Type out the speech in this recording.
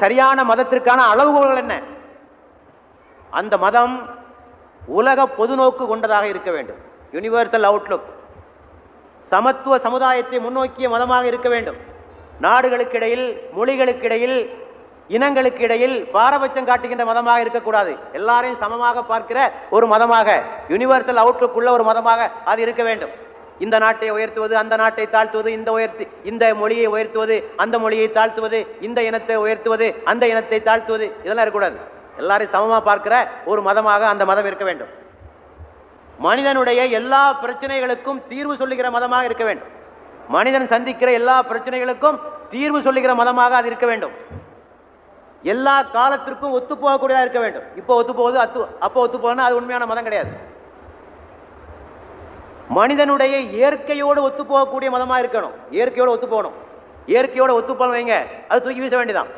சரியான மதத்திற்கான அளவுகோல்கள் என்ன? அந்த மதம் உலக பொதுநோக்கு கொண்டதாக இருக்க வேண்டும். யுனிவர்சல் அவுட்லுக் சமத்துவ சமுதாயத்தை முன்னோக்கிய மதமாக இருக்க வேண்டும். நாடுகளுக்கிடையில் மொழிகளுக்கிடையில் இனங்களுக்கு இடையில் பாரபட்சம் காட்டுகின்ற மதமாக இருக்கக்கூடாது. எல்லாரையும் சமமாக பார்க்கிற ஒரு மதமாக யுனிவர்சல் அவுட்லுக் உள்ள ஒரு மதமாக அது இருக்க வேண்டும். இந்த நாட்டை உயர்த்துவது அந்த நாட்டை தாழ்த்துவது இந்த உயர்த்தி இந்த மொழியை உயர்த்துவது அந்த மொழியை தாழ்த்துவது இந்த இனத்தை உயர்த்துவது அந்த இனத்தை தாழ்த்துவது இதெல்லாம் இருக்கக்கூடாது. எல்லாரையும் சமமாக பார்க்கிற ஒரு மதமாக அந்த மதம் இருக்க வேண்டும். மனிதனுடைய எல்லா பிரச்சனைகளுக்கும் தீர்வு சொல்லுகிற மதமாக இருக்க வேண்டும். மனிதன் சந்திக்கிற எல்லா பிரச்சனைகளுக்கும் தீர்வு சொல்லுகிற மதமாக அது இருக்க வேண்டும். எல்லா காலத்திற்கும் ஒத்து போகக்கூடியதாக இருக்க வேண்டும். இப்போ ஒத்து போகுது அத்து அப்போ ஒத்து அது உண்மையான மதம் கிடையாது. மனிதனுடைய இயற்கையோடு ஒத்து போகக்கூடிய மதமாக இருக்கணும். இயற்கையோடு ஒத்து போகணும் இயற்கையோடு ஒத்து போகணும் வைங்க. அது தூக்கி வீச வேண்டியதான்